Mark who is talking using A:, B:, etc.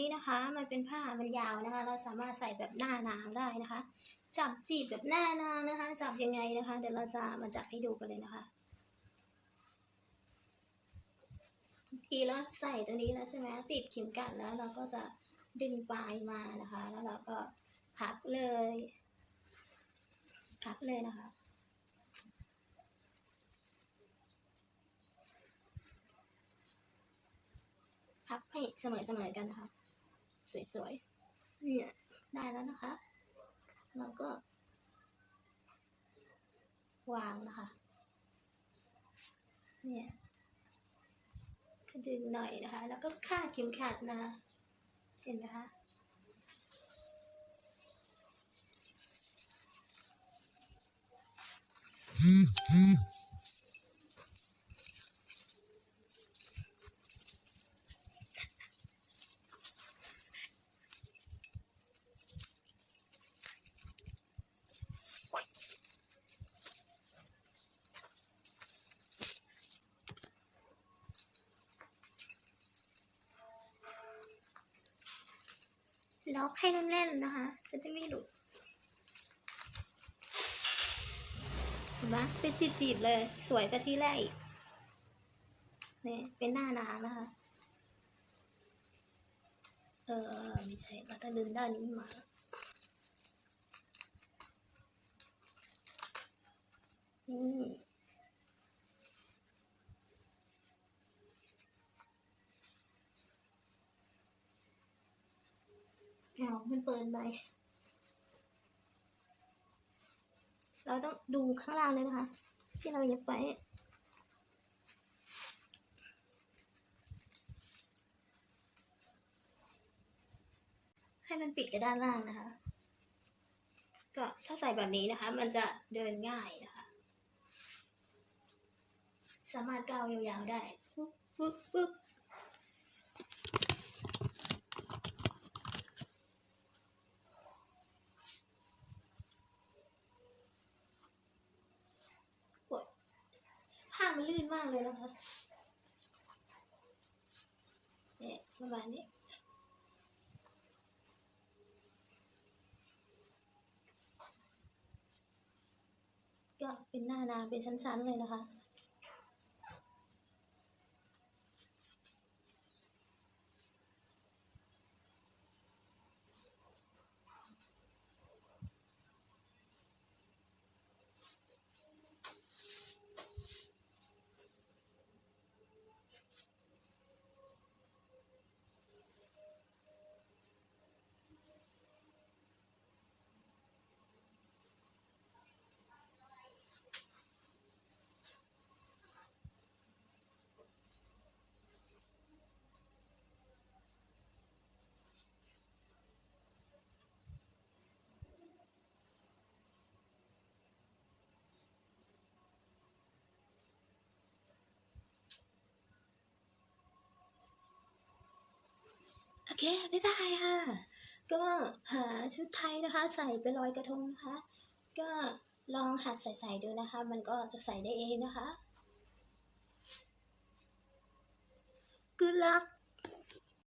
A: นี้นะคะ มันเป็นผ้ามันยาวนะคะ เราสามารถใส่แบบหน้านางได้นะคะ จับจีบแบบหน้านางนะคะ จับยังไงนะคะ เดี๋ยวเราจะมาจับให้ดูกันเลยนะคะทีเราใส่ตัวนี้แล้วใช่ไหมติดเข็มกลัดแล้วเราก็จะดึงปลายมานะคะ แล้วเราก็พับเลยพับเลยนะคะพับให้เสมอๆกันนะคะ สวยๆเนี่ยได้แล้วนะคะเราก็ วางนะคะเนี่ยก็ดึงหน่อยนะคะ แล้วก็คาดเข็มขัดนะ เห็นไหมคะ ล็อกให้แน่นๆนะคะ จะได้ไม่หลุดเห็นไหมเป็นจีบๆเลย สวยกว่าที่แรกอีกนี่เป็นหน้านางนะคะ เออไม่ใช่เราต้องดึงด้านนี้มานี่ เอามันเปิดไปเราต้องดูข้างล่างเลยนะคะ ที่เราเย็บไปให้มันปิดกับด้านล่างนะคะ ก็ถ้าใส่แบบนี้นะคะ มันจะเดินง่ายนะคะ สามารถก้าวยาวๆได้ปุ๊บปุ๊บปุ๊บ ผ้า มันลื่นมากเลยนะคะเนี่ยประมาณนี้ก็เป็นหน้านาเป็นชั้นๆเลยนะคะ เค บ๊ายบายค่ะ ก็หาชุดไทยนะคะ ใส่ไปลอยกระทงนะคะ ก็ลองหัดใส่ๆดูนะคะ มันก็จะใส่ได้เองนะคะ Good luck